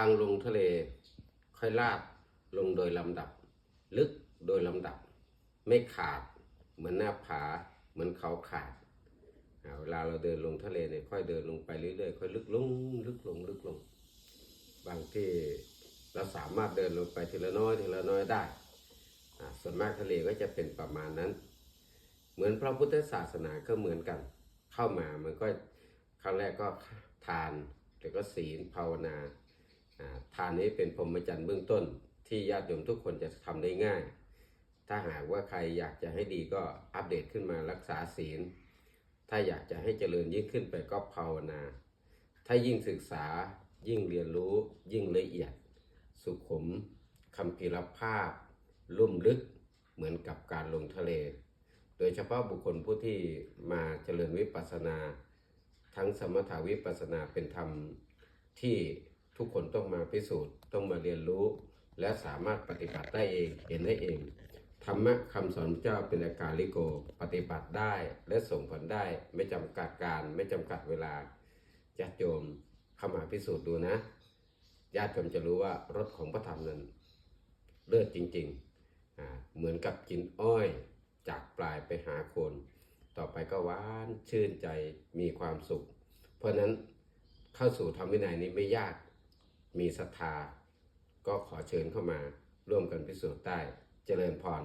างลงทะเลค่อยลาดลงโดยลำดับ ลึกโดยลำดับ ไม่ขาด เหมือนหน้าผา เหมือนเขาขาดเวลาเราเดินลงทะเลเนี่ยค่อยเดินลงไปเรื่อยๆค่อยลึกลงลึกลงลึกลง บางที่เราสามารถเดินลงไปทีละน้อยทีละน้อยได้ ส่วนมากทะเลก็จะเป็นประมาณนั้น เหมือนพระพุทธศาสนาก็เหมือนกัน เข้ามามันก็ครั้งแรกก็ทานแล้วก็ศีลภาวนา ทานนี้เป็นพรหมจรรย์เบื้องต้น ที่ญาติโยมทุกคนจะทำได้ง่าย ถ้าหากว่าใครอยากจะให้ดีก็อัปเดตขึ้นมารักษาศีล ถ้าอยากจะให้เจริญยิ่งขึ้นไปก็ภาวนา ถ้ายิ่งศึกษายิ่งเรียนรู้ยิ่งละเอียด สุขุมคำพิรภาพ ลุ่มลึกเหมือนกับการลงทะเล โดยเฉพาะบุคคลผู้ที่มาเจริญวิปัสสนา ทั้งสมถาวิปัสสนาเป็นธรรมที่ ทุกคนต้องมาพิสูจน์ต้องมาเรียนรู้ และสามารถปฏิบัติได้เองเห็นได้เองธรรมะคำสอนเจ้าเป็นอากาลิโก ปฏิบัติได้และส่งผลได้ไม่จำกัดการไม่จำกัดเวลาญาติโยมเข้ามาพิสูจน์ดูนะญาติโยมจะรู้ว่ารสของพระธรรมนั้นเลิศจริงๆ เหมือนกับกินอ้อยจากปลายไปหาโคน ต่อไปก็หวานชื่นใจมีความสุข เพราะนั้นเข้าสู่ธรรมวินัยนี้ไม่ยาก มีศรัทธา ก็ขอเชิญเข้ามาร่วมกันพิสูจน์ใต้เจริญพร